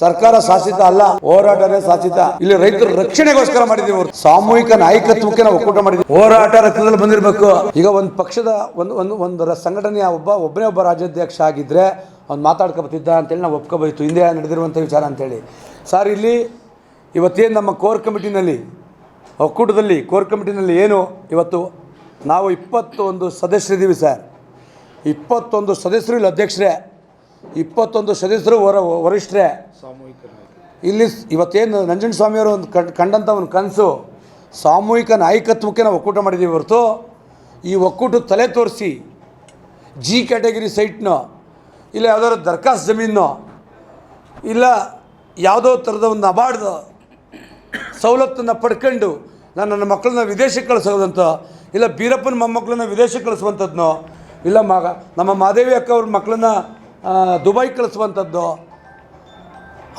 ಸರ್ಕಾರ ಶಾಸಿತ ಅಲ್ಲ, ಹೋರಾಟನೇ ಶಾಸಿತ. ಇಲ್ಲಿ ರೈತರ ರಕ್ಷಣೆಗೋಸ್ಕರ ಮಾಡಿದೀವಿ ಅವರು ಸಾಮೂಹಿಕ ನಾಯಕತ್ವಕ್ಕೆ ನಾವು ಒಕ್ಕೂಟ ಮಾಡಿದ್ವಿ ಹೋರಾಟ ರಕ್ತದಲ್ಲಿ ಬಂದಿರಬೇಕು. ಈಗ ಒಂದು ಪಕ್ಷದ, ಒಂದು ಒಂದು ಒಂದು ಸಂಘಟನೆಯ ಒಬ್ಬ, ಒಬ್ಬನೇ ಒಬ್ಬ ರಾಜ್ಯಾಧ್ಯಕ್ಷ ಆಗಿದ್ರೆ ಅವ್ನು ಮಾತಾಡ್ಕೊಬತ್ತಿದ್ದ ಅಂತೇಳಿ ನಾವು ಒಪ್ಕೋಬೋಯ್ತು ಹಿಂದೆ ನಡೆದಿರುವಂಥ ವಿಚಾರ ಅಂತೇಳಿ. ಸರ್, ಇಲ್ಲಿ ಇವತ್ತೇನು ನಮ್ಮ ಕೋರ್ ಕಮಿಟಿನಲ್ಲಿ, ಒಕ್ಕೂಟದಲ್ಲಿ, ಕೋರ್ ಕಮಿಟಿನಲ್ಲಿ ಏನು? ಇವತ್ತು ನಾವು ಇಪ್ಪತ್ತೊಂದು ಸದಸ್ಯರಿದ್ದೀವಿ ಸರ್. ಇಪ್ಪತ್ತೊಂದು ಸದಸ್ಯರು ಇಲ್ಲಿ ಅಧ್ಯಕ್ಷರೇ. ಇಪ್ಪತ್ತೊಂದು ಸದಸ್ಯರು ವರ, ವರಿಷ್ಠರೇ. ಇಲ್ಲಿ ಇವತ್ತೇನು ಇವತ್ತೇನು ನಂಜನಸ್ವಾಮಿಯವರು ಒಂದು ಕಂಡ್ ಕಂಡಂಥ ಒಂದು ಕನಸು. ಸಾಮೂಹಿಕ ನಾಯಕತ್ವಕ್ಕೆ ನಾವು ಒಕ್ಕೂಟ ಮಾಡಿದ್ದೀವಿ ಹೊರತು. ಈ ಒಕ್ಕೂಟ ತಲೆ ತೋರಿಸಿ ಜಿ ಕ್ಯಾಟಗರಿ ಸೈಟ್ನೋ, ಇಲ್ಲ ಯಾವ್ದಾದ್ರು ದರ್ಖಾಸ್ ಜಮೀನೋ, ಇಲ್ಲ ಯಾವುದೋ ಥರದ ಒಂದು ಅಬಾರ್ಡ್ ಸವಲತ್ತನ್ನು ಪಡ್ಕೊಂಡು ನಾನು ನನ್ನ ಮಕ್ಕಳನ್ನ ವಿದೇಶಕ್ಕೆ ಕಳಿಸೋದಂತ, ಇಲ್ಲ ಬೀರಪ್ಪನ ಮೊಮ್ಮಕ್ಕಳನ್ನ ವಿದೇಶಕ್ಕೆ ಕಳಿಸುವಂಥದ್ನೋ, ಇಲ್ಲ ಮಗ, ನಮ್ಮ ಮಾದೇವಿ ಅಕ್ಕ ಅವ್ರ ಮಕ್ಕಳನ್ನ ಆ, ದುಬೈಗೆ ಕಳಿಸುವಂಥದ್ದು.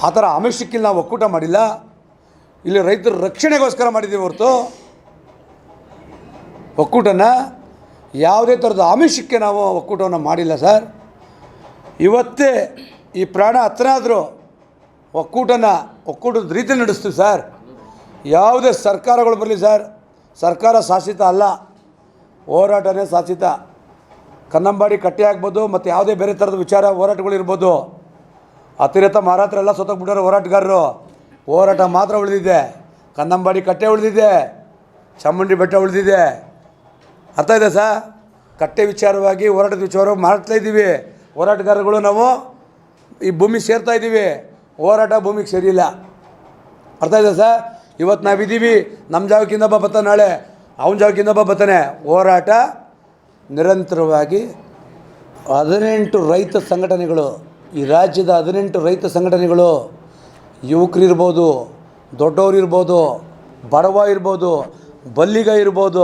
ಆ ಥರ ಆಮಿಷಕ್ಕೆ ನಾವು ಒಕ್ಕೂಟ ಮಾಡಿಲ್ಲ. ಇಲ್ಲಿ ರೈತರ ರಕ್ಷಣೆಗೋಸ್ಕರ ಮಾಡಿದ್ದೀವಿ ಹೊರತು. ಒಕ್ಕೂಟನ. ಯಾವುದೇ ಥರದ ಆಮಿಷಕ್ಕೆ ನಾವು ಒಕ್ಕೂಟವನ್ನು ಮಾಡಿಲ್ಲ ಸರ್. ಇವತ್ತೇ ಈ ಪ್ರಾಣ ಹತ್ರ ಆದರೂ ಒಕ್ಕೂಟನ ಒಕ್ಕೂಟದ ರೀತಿ ನಡೆಸ್ತೀವಿ ಸರ್. ಯಾವುದೇ ಸರ್ಕಾರಗಳು ಬರಲಿ ಸರ್. ಸರ್ಕಾರ ಶಾಸಿತ ಅಲ್ಲ. ಹೋರಾಟನೇ ಶಾಸಿತ. ಕನ್ನಂಬಾಡಿ ಕಟ್ಟೆ ಆಗ್ಬೋದು, ಮತ್ತು ಯಾವುದೇ ಬೇರೆ ಥರದ ವಿಚಾರ ಹೋರಾಟಗಳಿರ್ಬೋದು ಅತಿರೇತ ಮಾರಾತ್ರ ಎಲ್ಲ ಸತ್ತೋಗ್ಬಿಟ್ಟಾರೆ ಹೋರಾಟಗಾರರು. ಹೋರಾಟ ಮಾತ್ರ ಉಳಿದಿದೆ. ಕನ್ನಂಬಾಡಿ ಕಟ್ಟೆ ಉಳಿದಿದೆ. ಚಾಮುಂಡಿ ಬೆಟ್ಟ ಉಳಿದಿದೆ. ಅರ್ಥ ಇದೆ ಸರ್? ಕಟ್ಟೆ ವಿಚಾರವಾಗಿ, ಹೋರಾಟದ ವಿಚಾರವಾಗಿ ಮಾಡ್ತಾ ಇದ್ದೀವಿ. ಹೋರಾಟಗಾರರುಗಳು ನಾವು ಈ ಭೂಮಿ ಸೇರ್ತಾ ಇದ್ದೀವಿ. ಹೋರಾಟ ಭೂಮಿಗೆ ಸೇರಿಲ್ಲ. ಅರ್ಥ ಇದೆ ಸರ್? ಇವತ್ತು ನಾವಿದ್ದೀವಿ. ನಮ್ಮ ಜಾಗಕ್ಕಿಂದ ಬರ್ತಾನೆ ನಾಳೆ. ಅವನ ಜಾಗಕ್ಕಿಂದ ಬರ್ತಾನೆ. ಹೋರಾಟ ನಿರಂತರವಾಗಿ ಹದಿನೆಂಟು ರೈತ ಸಂಘಟನೆಗಳು ಈ ರಾಜ್ಯದ ಹದಿನೆಂಟು ರೈತ ಸಂಘಟನೆಗಳು ಯುವಕರಿರ್ಬೋದು ದೊಡ್ಡವರು ಇರ್ಬೋದು ಬಡವ ಇರ್ಬೋದು ಬಲ್ಲಿಗ ಇರ್ಬೋದು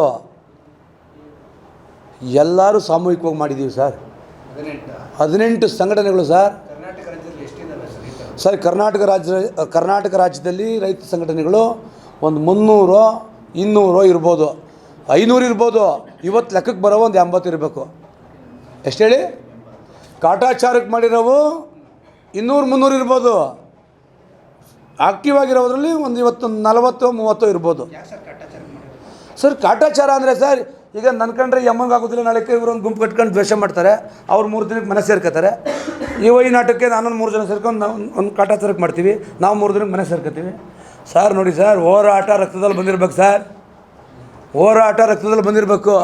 ಎಲ್ಲರೂ ಸಾಮೂಹಿಕವಾಗಿ ಮಾಡಿದ್ದೀವಿ ಸರ್. ಹದಿನೆಂಟು? ಸಂಘಟನೆಗಳು ಸರ್. ಸರ್ ಕರ್ನಾಟಕ ರಾಜ್ಯ ಕರ್ನಾಟಕ ರಾಜ್ಯದಲ್ಲಿ ರೈತ ಸಂಘಟನೆಗಳು ಒಂದು ಮುನ್ನೂರು ಇನ್ನೂರು ಇರ್ಬೋದು ಐನೂರು ಇರ್ಬೋದು ಇವತ್ತು ಲೆಕ್ಕಕ್ಕೆ ಬರೋ ಒಂದು ಎಂಬತ್ತು ಇರಬೇಕು. ಎಷ್ಟು ಹೇಳಿ? ಕಾಟಾಚಾರಕ್ಕೆ ಮಾಡಿರೋವು ಇನ್ನೂರು ಮುನ್ನೂರು ಇರ್ಬೋದು. ಆಕ್ಟಿವ್ ಆಗಿರೋದ್ರಲ್ಲಿ ಒಂದು ಇವತ್ತು ನಲವತ್ತು ಮೂವತ್ತು ಇರ್ಬೋದು. ಸರ್ ಕಾಟಾಚಾರ ಅಂದರೆ ಸರ್ ಈಗ ನನ್ನ ಕಂಡ್ರೆ ಯಮ್ಮಂಗೆ ಆಗೋದಿಲ್ಲ ನಾಳೆ ಇವರು ಒಂದು ಗುಂಪು ಕಟ್ಕೊಂಡು ದ್ವೇಷ ಮಾಡ್ತಾರೆ ಅವ್ರು ಮೂರು ದಿನಕ್ಕೆ ಮನೆ ಸೇರ್ಕೋತಾರೆ ಇವ ಈ ನಾಟಕಕ್ಕೆ ನಾನೊಂದು ಮೂರು ಜನ ಸೇರ್ಕೊಂಡು ನಾವು ಒಂದು ಕಾಟಾಚಾರಕ್ಕೆ ಮಾಡ್ತೀವಿ ನಾವು ಮೂರು ದಿನಕ್ಕೆ ಮನೆ ಸೇರ್ಕೋತೀವಿ ಸರ್ ನೋಡಿ ಸರ್ ಹೋರಾಟ ರಕ್ತದಲ್ಲಿ ಬಂದಿರ್ಬೇಕು ಸರ್. ಹೋರಾಟ ರಕ್ತದಲ್ಲಿ ಬಂದಿರಬೇಕು.